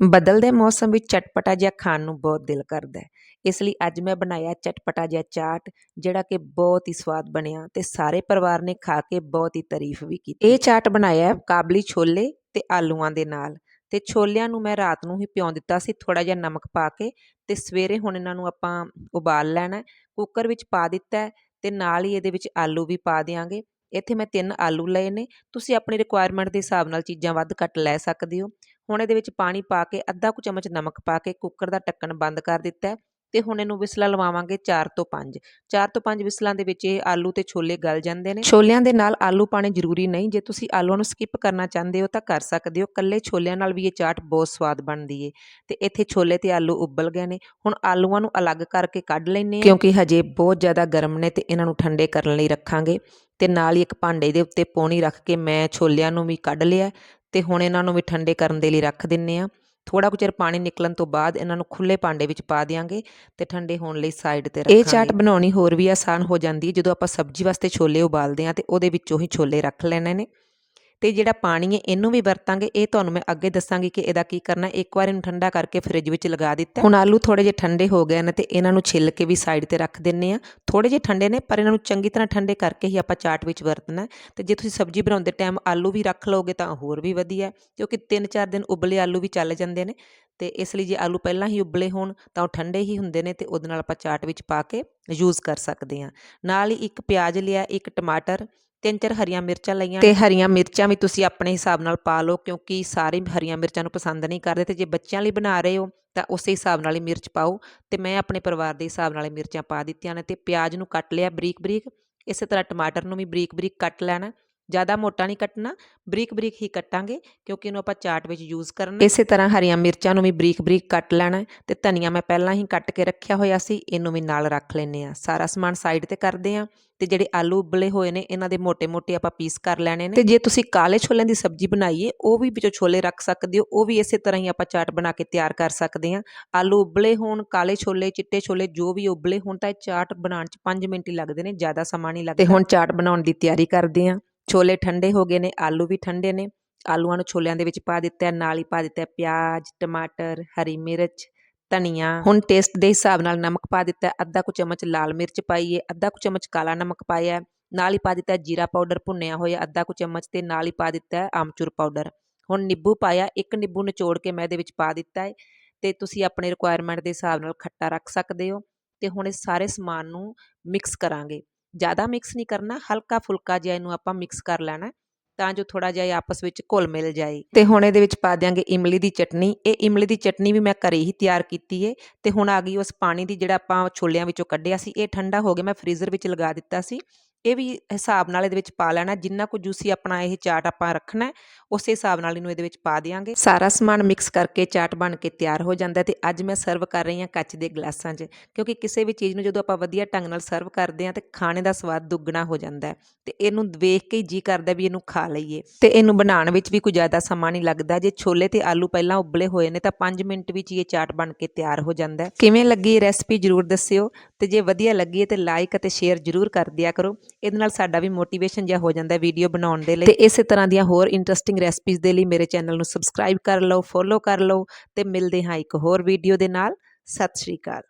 ਬਦਲਦੇ ਮੌਸਮ ਵਿੱਚ ਚਟਪਟਾ ਜਿਹਾ ਖਾਣ ਨੂੰ ਬਹੁਤ ਦਿਲ ਕਰਦਾ ਹੈ। ਇਸ ਲਈ ਅੱਜ ਮੈਂ ਬਣਾਇਆ ਚਟਪਟਾ ਜਿਹਾ ਚਾਟ, ਜਿਹੜਾ ਕਿ ਬਹੁਤ ਹੀ ਸਵਾਦ ਬਣਿਆ ਤੇ ਸਾਰੇ ਪਰਿਵਾਰ ਨੇ ਖਾ ਕੇ ਬਹੁਤ ਹੀ ਤਾਰੀਫ ਵੀ ਕੀਤੀ। ਇਹ ਚਾਟ ਬਣਾਇਆ ਹੈ ਕਾਬਲੀ ਛੋਲੇ ਤੇ ਆਲੂਆਂ ਦੇ ਨਾਲ ਤੇ ਛੋਲਿਆਂ ਨੂੰ ਮੈਂ ਰਾਤ ਨੂੰ ਹੀ ਪਿਉਂ ਦਿੱਤਾ ਸੀ ਥੋੜਾ ਜਿਹਾ ਨਮਕ ਪਾ ਕੇ ਤੇ ਸਵੇਰੇ ਹੁਣ ਇਹਨਾਂ ਨੂੰ ਆਪਾਂ ਉਬਾਲ ਲੈਣਾ ਕੁੱਕਰ ਵਿੱਚ ਪਾ ਦਿੱਤਾ ਹੈ ਤੇ ਨਾਲ ਹੀ ਇਹਦੇ ਵਿੱਚ ਆਲੂ ਵੀ ਪਾ ਦਿਆਂਗੇ। ਇੱਥੇ ਮੈਂ ਤਿੰਨ ਆਲੂ ਲਏ ਨੇ, ਤੁਸੀਂ ਆਪਣੀ ਰਿਕੁਆਇਰਮੈਂਟ ਦੇ ਹਿਸਾਬ ਨਾਲ ਚੀਜ਼ਾਂ ਵੱਧ ਘੱਟ ਲੈ ਸਕਦੇ ਹੋ। ਹੁਣ ਇਹਦੇ ਵਿੱਚ ਪਾਣੀ ਪਾ ਕੇ, ਅੱਧਾ ਕੁ ਚਮਚ ਨਮਕ ਪਾ ਕੇ ਕੁੱਕਰ ਦਾ ਢੱਕਣ ਬੰਦ ਕਰ ਦਿੱਤਾ ਤੇ ਹੁਣ ਇਹਨੂੰ ਵਿਸਲਾ ਲਵਾਵਾਂਗੇ 4 ਤੋਂ 5 4 ਤੋਂ 5 ਵਿਸਲਾਂ ਦੇ ਵਿੱਚ ਇਹ ਆਲੂ ਤੇ ਛੋਲੇ ਗਲ ਜਾਂਦੇ ਨੇ। ਛੋਲਿਆਂ ਦੇ ਨਾਲ ਆਲੂ ਪਾਣੇ ਜ਼ਰੂਰੀ ਨਹੀਂ। ਜੇ ਤੁਸੀਂ ਆਲੂਆਂ ਨੂੰ ਸਕਿਪ ਕਰਨਾ ਚਾਹੁੰਦੇ ਹੋ ਤਾਂ ਕਰ ਸਕਦੇ ਹੋ। ਕੱਲੇ ਛੋਲਿਆਂ ਨਾਲ ਵੀ ਇਹ ਚਾਟ ਬਹੁਤ ਸਵਾਦ ਬਣਦੀ ਏ। ਤੇ ਇੱਥੇ ਛੋਲੇ ਤੇ ਆਲੂ ਉਬਲ ਗਏ ਨੇ। ਹੁਣ ਆਲੂਆਂ ਨੂੰ ਅਲੱਗ ਕਰਕੇ ਕੱਢ ਲੈਨੇ ਕਿਉਂਕਿ ਹਜੇ ਬਹੁਤ ਜ਼ਿਆਦਾ ਗਰਮ ਨੇ ਤੇ ਇਹਨਾਂ ਨੂੰ ਠੰਡੇ ਕਰਨ ਲਈ ਰੱਖਾਂਗੇ। ਤੇ ਨਾਲ ਹੀ ਇੱਕ ਭਾਂਡੇ ਦੇ ਉੱਤੇ ਪੌਣੀ ਰੱਖ ਕੇ ਮੈਂ ਛੋਲਿਆਂ ਨੂੰ ਵੀ ਕੱਢ ਲਿਆ। ਤੇ ਹੁਣ ਇਹਨਾਂ ਨੂੰ ਵੀ ਠੰਡੇ ਕਰਨ ਦੇ ਲਈ ਰੱਖ ਦਿੰਨੇ ਆ ਥੋੜਾ ਕੁ ਚਿਰ ਪਾਣੀ ਨਿਕਲਣ ਤੋਂ ਬਾਅਦ ਇਹਨਾਂ ਨੂੰ ਖੁੱਲੇ ਭਾਂਡੇ ਵਿੱਚ ਪਾ ਦਿਆਂਗੇ ਤੇ ਠੰਡੇ ਹੋਣ ਲਈ ਸਾਈਡ ਤੇ ਰੱਖਾਂਗੇ ਇਹ ਚਾਟ ਬਣਾਉਣੀ ਹੋਰ ਵੀ ਆਸਾਨ ਹੋ ਜਾਂਦੀ ਹੈ ਜਦੋਂ ਆਪਾਂ ਸਬਜ਼ੀ ਵਾਸਤੇ ਛੋਲੇ ਉਬਾਲਦੇ ਆ ਤੇ ਉਹਦੇ ਵਿੱਚੋਂ ਹੀ ਛੋਲੇ ਰੱਖ ਲੈਣੇ ਨੇ। ਤੇ ਜਿਹੜਾ ਪਾਣੀ ਹੈ, ਇਹਨੂੰ ਵੀ ਵਰਤਾਂਗੇ। ਇਹ ਤੁਹਾਨੂੰ ਮੈਂ ਅੱਗੇ ਦੱਸਾਂਗੀ ਕਿ ਇਹਦਾ ਕੀ ਕਰਨਾ। ਇੱਕ ਵਾਰ ਇਹਨੂੰ ਠੰਡਾ ਕਰਕੇ ਫ੍ਰਿਜ ਵਿੱਚ ਲਗਾ ਦਿੱਤਾ। ਹੁਣ ਆਲੂ ਥੋੜੇ ਜਿਹੇ ਠੰਡੇ ਹੋ ਗਏ ਨੇ ਤੇ ਇਹਨਾਂ ਨੂੰ ਛਿੱਲ ਕੇ ਵੀ ਸਾਈਡ ਤੇ ਰੱਖ ਦਿੰਨੇ ਆ। ਥੋੜੇ ਜਿਹੇ ਠੰਡੇ ਨੇ, ਪਰ ਇਹਨਾਂ ਨੂੰ ਚੰਗੀ ਤਰ੍ਹਾਂ ਠੰਡੇ ਕਰਕੇ ਹੀ ਆਪਾਂ ਚਾਟ ਵਿੱਚ ਵਰਤਣਾ ਤੇ ਜੇ ਤੁਸੀਂ ਸਬਜ਼ੀ ਬਣਾਉਂਦੇ ਟਾਈਮ ਆਲੂ ਵੀ ਰੱਖ ਲਓਗੇ ਤਾਂ ਹੋਰ ਵੀ ਵਧੀਆ ਕਿਉਂਕਿ 3-4 ਦਿਨ ਉਬਲੇ ਆਲੂ ਵੀ ਚੱਲ ਜਾਂਦੇ ਨੇ। ਤੇ ਇਸ ਲਈ ਜੇ ਆਲੂ ਪਹਿਲਾਂ ਹੀ ਉਬਲੇ ਹੋਣ, ਤਾਂ ਉਹ ਠੰਡੇ ਹੀ ਹੁੰਦੇ ਨੇ ਤੇ ਉਹਦੇ ਨਾਲ ਆਪਾਂ ਚਾਟ ਵਿੱਚ ਪਾ ਕੇ ਯੂਜ਼ ਕਰ ਸਕਦੇ ਹਾਂ। ਨਾਲ ਹੀ ਇੱਕ ਪਿਆਜ਼ ਲਿਆ, ਇੱਕ ਟਮਾਟਰ ਤਿੰਨ ਚਾਰ ਹਰੀਆਂ ਮਿਰਚਾਂ ਲਈਆਂ ਤੇ ਹਰੀਆਂ ਮਿਰਚਾਂ ਵੀ ਤੁਸੀਂ ਆਪਣੇ ਹਿਸਾਬ ਨਾਲ ਪਾ ਲਓ ਕਿਉਂਕਿ ਸਾਰੇ ਹਰੀਆਂ ਮਿਰਚਾਂ ਨੂੰ ਪਸੰਦ ਨਹੀਂ ਕਰਦੇ ਤੇ ਜੇ ਬੱਚਿਆਂ ਲਈ ਬਣਾ ਰਹੇ ਹੋ ਤਾਂ ਉਸੇ ਹਿਸਾਬ ਨਾਲ ਹੀ ਮਿਰਚ ਪਾਓ। ਤੇ ਮੈਂ ਆਪਣੇ ਪਰਿਵਾਰ ਦੇ ਹਿਸਾਬ ਨਾਲ ਮਿਰਚਾਂ ਪਾ ਦਿੱਤੀਆਂ ਨੇ ਤੇ ਪਿਆਜ਼ ਨੂੰ ਕੱਟ ਲਿਆ ਬਰੀਕ ਬਰੀਕ ਇਸੇ ਤਰ੍ਹਾਂ ਟਮਾਟਰ ਨੂੰ ਵੀ ਬਰੀਕ ਬਰੀਕ ਕੱਟ ਲੈਣਾ। ਜ਼ਿਆਦਾ ਮੋਟਾ ਨਹੀਂ ਕੱਟਣਾ ਬਰੀਕ ਬਰੀਕ ਹੀ ਕੱਟਾਂਗੇ ਕਿਉਂਕਿ ਇਹਨੂੰ ਆਪਾਂ ਚਾਟ ਵਿੱਚ ਯੂਜ਼ ਕਰਨਾ ਇਸੇ ਤਰ੍ਹਾਂ ਹਰੀਆਂ ਮਿਰਚਾਂ ਨੂੰ ਵੀ ਬਰੀਕ ਬਰੀਕ ਕੱਟ ਲੈਣਾ ਤੇ ਧਨੀਆ ਮੈਂ ਪਹਿਲਾਂ ਹੀ ਕੱਟ ਕੇ ਰੱਖਿਆ ਹੋਇਆ ਸੀ ਇਹਨੂੰ ਵੀ ਨਾਲ ਰੱਖ ਲੈਨੇ ਆ ਸਾਰਾ ਸਮਾਨ ਸਾਈਡ ਤੇ ਕਰਦੇ ਆ ਤੇ ਜਿਹੜੇ ਆਲੂ ਉਬਲੇ ਹੋਏ ਨੇ ਇਹਨਾਂ ਦੇ ਮੋٹے-ਮੋٹے ਆਪਾਂ ਪੀਸ ਕਰ ਲੈਣੇ ਨੇ। ਤੇ ਜੇ ਤੁਸੀਂ ਕਾਲੇ ਛੋਲਿਆਂ ਦੀ ਸਬਜ਼ੀ ਬਣਾਈਏ ਉਹ ਵੀ ਵਿੱਚੋਂ ਛੋਲੇ ਰੱਖ ਸਕਦੇ ਹੋ ਉਹ ਵੀ ਇਸੇ ਤਰ੍ਹਾਂ ਹੀ ਆਪਾਂ ਚਾਟ ਬਣਾ ਕੇ ਤਿਆਰ ਕਰ ਸਕਦੇ ਆ ਆਲੂ ਉਬਲੇ ਹੋਣ ਕਾਲੇ ਛੋਲੇ ਚਿੱਟੇ ਛੋਲੇ ਜੋ ਵੀ ਉਬਲੇ ਹੋਣ ਤਾਂ ਇਹ ਚਾਟ ਬਣਾਉਣ 'ਚ 5 ਮਿੰਟ ਹੀ ਲੱਗਦੇ ਨੇ ਜ਼ਿਆਦਾ ਸਮਾਂ ਨਹੀਂ ਲੱਗਦਾ। ਤੇ ਹੁਣ ਚਾਟ ਬਣਾਉਣ ਦੀ ਤਿਆਰੀ ਕਰਦੇ ਆ ਛੋਲੇ ਠੰਡੇ ਹੋ ਗਏ ਨੇ, ਆਲੂ ਵੀ ਠੰਡੇ ਨੇ। ਆਲੂਆਂ ਨੂੰ ਛੋਲਿਆਂ ਦੇ ਵਿੱਚ ਪਾ ਦਿੱਤਾ, ਨਾਲ ਹੀ ਪਾ ਦਿੱਤਾ ਪਿਆਜ਼, ਟਮਾਟਰ, ਹਰੀ ਮਿਰਚ, ਧਨੀਆ। ਹੁਣ ਟੇਸਟ ਦੇ ਹਿਸਾਬ ਨਾਲ ਨਮਕ ਪਾ ਦਿੱਤਾ, ਅੱਧਾ ਕੁ ਚਮਚ ਲਾਲ ਮਿਰਚ ਪਾਈਏ ਅੱਧਾ ਕੁ ਚਮਚ ਕਾਲਾ ਨਮਕ ਪਾਇਆ, ਨਾਲ ਹੀ ਪਾ ਦਿੱਤਾ ਜੀਰਾ ਪਾਊਡਰ ਭੁੰਨਿਆ ਹੋਇਆ, ਅੱਧਾ ਕੁ ਚਮਚ ਤੇ ਨਾਲ ਹੀ ਪਾ ਦਿੱਤਾ ਆਮਚੂਰ ਪਾਊਡਰ। ਹੁਣ ਨਿੰਬੂ ਪਾਇਆ, ਇੱਕ ਨਿੰਬੂ ਨਿਚੋੜ ਕੇ ਮੈਂ ਇਹਦੇ ਵਿੱਚ ਪਾ ਦਿੱਤਾ ਹੈ ਤੇ ਤੁਸੀਂ ਆਪਣੇ ਰਿਕੁਆਇਰਮੈਂਟ ਦੇ ਹਿਸਾਬ ਨਾਲ ਖੱਟਾ ਰੱਖ ਸਕਦੇ ਹੋ, ਤੇ ਹੁਣ ਇਹ ਸਾਰੇ ਸਮਾਨ ਨੂੰ ਮਿਕਸ ਕਰਾਂਗੇ। ਜ਼ਿਆਦਾ ਮਿਕਸ ਨਹੀਂ ਕਰਨਾ, ਹਲਕਾ ਫੁਲਕਾ ਜਿਹਾ ਇਹਨੂੰ ਆਪਾਂ ਮਿਕਸ ਕਰ ਲੈਣਾ, ਤਾਂ ਜੋ ਥੋੜਾ ਜਿਹਾ ਆਪਸ ਵਿੱਚ ਘੁਲ ਮਿਲ ਜਾਏ। ਤੇ ਹੁਣ ਇਹਦੇ ਵਿੱਚ ਪਾ ਦਿਆਂਗੇ ਇਮਲੀ ਦੀ ਚਟਨੀ। ਇਹ ਇਮਲੀ ਦੀ ਚਟਨੀ ਵੀ ਮੈਂ ਘਰੇ ਹੀ ਤਿਆਰ ਕੀਤੀ ਏ, ਤੇ ਹੁਣ ਆ ਗਈ ਉਸ ਪਾਣੀ ਦੀ ਜਿਹੜਾ ਆਪਾਂ ਛੋਲਿਆਂ ਵਿੱਚੋਂ ਕੱਢਿਆ ਸੀ, ਇਹ ਠੰਡਾ ਹੋ ਗਿਆ, ਮੈਂ ਫ੍ਰੀਜ਼ਰ ਵਿੱਚ ਲਗਾ ਦਿੱਤਾ ਸੀ। ਇਹ ਵੀ ਹਿਸਾਬ ਨਾਲ ਇਹਦੇ ਵਿੱਚ ਪਾ ਲੈਣਾ, ਜਿੰਨਾ ਕੁ ਜੂਸੀ ਆਪਣਾ ਇਹ ਚਾਟ ਆਪਾਂ ਰੱਖਣਾ, ਉਸੇ ਹਿਸਾਬ ਨਾਲ ਇਹਨੂੰ ਇਹਦੇ ਵਿੱਚ ਪਾ ਦਿਆਂਗੇ। ਸਾਰਾ ਸਮਾਨ ਮਿਕਸ ਕਰਕੇ ਚਾਟ ਬਣ ਕੇ ਤਿਆਰ ਹੋ ਜਾਂਦਾ ਤੇ ਅੱਜ ਮੈਂ ਸਰਵ ਕਰ ਰਹੀ ਹਾਂ ਕੱਚ ਦੇ ਗਲਾਸਾਂ 'ਚ, ਕਿਉਂਕਿ ਕਿਸੇ ਵੀ ਚੀਜ਼ ਨੂੰ ਜਦੋਂ ਆਪਾਂ ਵਧੀਆ ਢੰਗ ਨਾਲ ਸਰਵ ਕਰਦੇ ਹਾਂ ਤੇ ਖਾਣੇ ਦਾ ਸਵਾਦ ਦੁੱਗਣਾ ਹੋ ਜਾਂਦਾ ਹੈ ਤੇ ਇਹਨੂੰ ਵੇਖ ਕੇ ਹੀ ਜੀ ਕਰਦਾ ਵੀ ਇਹਨੂੰ ਖਾ ਲਈਏ। ਤੇ ਇਹਨੂੰ ਬਣਾਉਣ ਵਿੱਚ ਵੀ ਕੋਈ ਜ਼ਿਆਦਾ ਸਮਾਂ ਨਹੀਂ ਲੱਗਦਾ, ਜੇ ਛੋਲੇ ਤੇ ਆਲੂ ਪਹਿਲਾਂ ਉਬਲੇ ਹੋਏ ਨੇ ਤਾਂ 5 ਮਿੰਟ ਵਿੱਚ ਹੀ ਇਹ ਚਾਟ ਬਣ ਕੇ ਤਿਆਰ ਹੋ ਜਾਂਦਾ ਹੈ। ਕਿਵੇਂ ਲੱਗੀ ਇਹ ਰੈਸਪੀ ਜਰੂਰ ਦੱਸਿਓ। ਤੇ ਜੇ ਵਧੀਆ ਲੱਗੀ ਤੇ ਲਾਈਕ ਅਤੇ ਸ਼ੇਅਰ ਜਰੂਰ ਕਰ ਦਿਆ ਕਰੋ। ਇਹਦੇ ਨਾਲ ਸਾਡਾ ਵੀ ਮੋਟੀਵੇਸ਼ਨ ਜਿਹਾ ਹੋ ਜਾਂਦਾ ਵੀਡੀਓ ਬਣਾਉਣ ਦੇ ਲਈ। ਤੇ ਇਸੇ ਤਰ੍ਹਾਂ ਦੀਆਂ ਹੋਰ ਇੰਟਰਸਟਿੰਗ ਰੈਸਪੀਜ਼ ਦੇ ਲਈ ਮੇਰੇ ਚੈਨਲ ਨੂੰ ਸਬਸਕ੍ਰਾਈਬ ਕਰ ਲਓ ਫੋਲੋ ਕਰ ਲਓ ਤੇ ਮਿਲਦੇ ਹਾਂ ਇੱਕ ਹੋਰ ਵੀਡੀਓ ਦੇ ਨਾਲ। ਸਤਿ ਸ਼੍ਰੀ ਅਕਾਲ।